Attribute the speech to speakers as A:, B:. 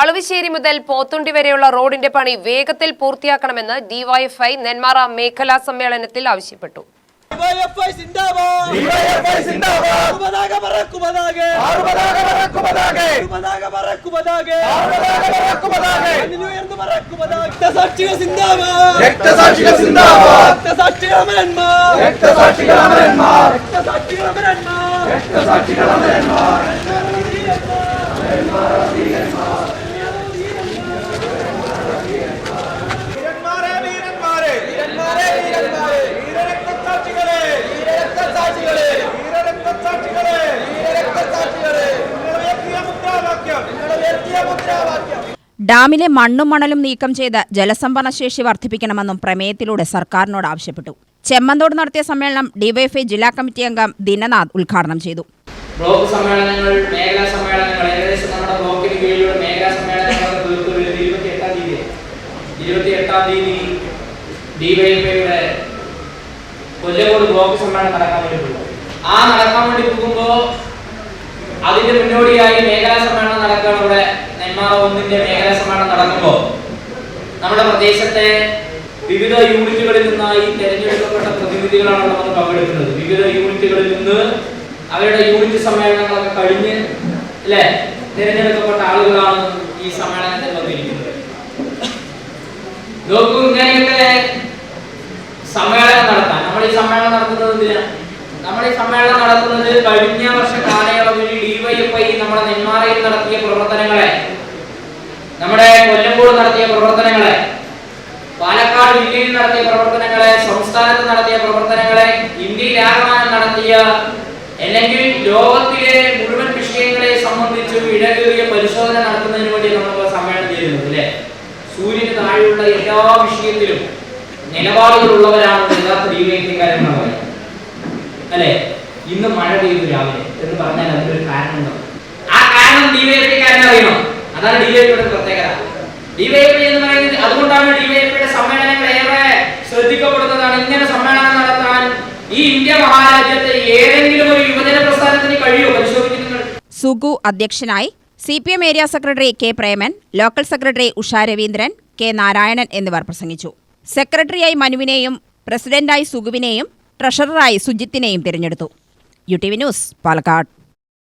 A: അളുവശ്ശേരി മുതൽ പോത്തുണ്ടി വരെയുള്ള റോഡിന്റെ പണി വേഗത്തിൽ പൂർത്തിയാക്കണമെന്ന് ഡിവൈഎഫ്ഐ നെന്മാറ മേഖലാ സമ്മേളനത്തിൽ ആവശ്യപ്പെട്ടു.
B: ഡിവൈഎഫ്ഐ
C: ഡാമിലെ മണ്ണും മണലും നീക്കം ചെയ്ത് ജലസംഭരണശേഷി വർദ്ധിപ്പിക്കണമെന്നും പ്രമേയത്തിലൂടെ സർക്കാരിനോട് ആവശ്യപ്പെട്ടു. ചെമ്മന്തോട് നടത്തിയ സമ്മേളനം ഡിവൈഎഫ്ഐ ജില്ലാ കമ്മിറ്റി അംഗം ദിനനാഥ് ഉദ്ഘാടനം ചെയ്തു.
D: ബ്ലോക്ക് സമ്മേളനങ്ങൾ മേഖലാ സമ്മേളനങ്ങൾ ഏകദേശം നമ്മുടെ ബ്ലോക്കിന് കീഴിലുള്ള മേഖലാ സമ്മേളനങ്ങളൊക്കെ തീർത്തു വരുന്നത് ഇരുപത്തി എട്ടാം തീയതി. ഇരുപത്തി എട്ടാം തീയതി ഡിവൈഎഫ്ഐയുടെ ബ്ലോക്ക് സമ്മേളനം നടക്കാൻ ആ നടക്കാൻ വേണ്ടി പോകുമ്പോൾ മേഖലാ സമ്മേളനം നടക്കുമ്പോൾ. നമ്മുടെ പ്രദേശത്തെ വിവിധ യൂണിറ്റുകളിൽ നിന്നായി തിരഞ്ഞെടുക്കപ്പെട്ട പ്രതിനിധികളാണ് വന്ന് പങ്കെടുക്കുന്നത്. വിവിധ യൂണിറ്റുകളിൽ നിന്ന് അവരുടെ യൂണിറ്റ് സമ്മേളനങ്ങളൊക്കെ കഴിഞ്ഞ് അല്ലെ? തിരഞ്ഞെടുക്കപ്പെട്ട ആളുകളാണ് ഈ സമ്മേളനത്തിൽ വന്നിരിക്കുന്നത്. നോക്കൂ ഇങ്ങനെയൊക്കെ സമ്മേളനം നടത്താൻ. നമ്മൾ ഈ സമ്മേളനം നടത്തുന്നത് എന്തിനാ? നമ്മൾ ഈ സമ്മേളനം നടത്തുന്നത് കഴിഞ്ഞ വർഷ കാലയളവിൽ ഡിവൈഎഫ്ഐ നമ്മുടെ നെന്മാറയിൽ നടത്തിയ പ്രവർത്തനങ്ങളെ നമ്മുടെ കൊല്ലമ്പൂർ നടത്തിയ പ്രവർത്തനങ്ങളെ പാലക്കാട് ജില്ലയിൽ നടത്തിയ പ്രവർത്തനങ്ങളെ സംസ്ഥാനത്ത് നടത്തിയ പ്രവർത്തനങ്ങളെ ഇന്ത്യയിലാകമാനം നടത്തിയ അല്ലെങ്കിൽ ലോകത്തിലെ മുഴുവൻ വിഷയങ്ങളെ സംബന്ധിച്ച് ഇടകേറിയ പരിശോധന നടത്തുന്നതിന് വേണ്ടി നമ്മൾ സമ്മേളനം ചെയ്യുന്നത് അല്ലേ? സൂര്യന് താഴെയുള്ള എല്ലാ വിഷയത്തിലും നിലപാടുകളുള്ളവരാണ് യഥാർത്ഥ അല്ലെ? ഇന്ന് മഴ പെയ്തു രാവിലെ എന്ന് പറഞ്ഞാൽ അതിനൊരു കാരണം ആ കാരണം ഡിവൈഎഫ്ഐക്കാരനെ അറിയണം. അതാണ് ഡിവൈഎഫ്ഐയുടെ പ്രത്യേകത. ഡിവൈഎഫ്ഐ എന്ന് പറയുന്നത് അതുകൊണ്ടാണ് ഡിവൈഎഫ്ഐയുടെ സമ്മേളനങ്ങൾ ഏറെ ശ്രദ്ധിക്കപ്പെടുന്നതാണ്. ഇങ്ങനെ സമ്മേളനം നടത്താൻ ഈ ഇന്ത്യ മഹാരാജ്യത്തെ ഏതെങ്കിലും ഒരു യുവജന പ്രസ്ഥാനത്തിന് കഴിയോ? പരിശോധിക്കുന്നു
C: സുഗു അധ്യക്ഷനായി C P M area secretary K Preman local secretary Usha Raveendran K Narayanan എന്നിവർ പ്രസംഗിച്ചു. സെക്രട്ടറിയായി മനുവിനെയും പ്രസിഡന്റായി സുഗുവിനെയും ട്രഷററായി സുജിത്തിനെയും തിരഞ്ഞെടുത്തു. U T V news Palakkad.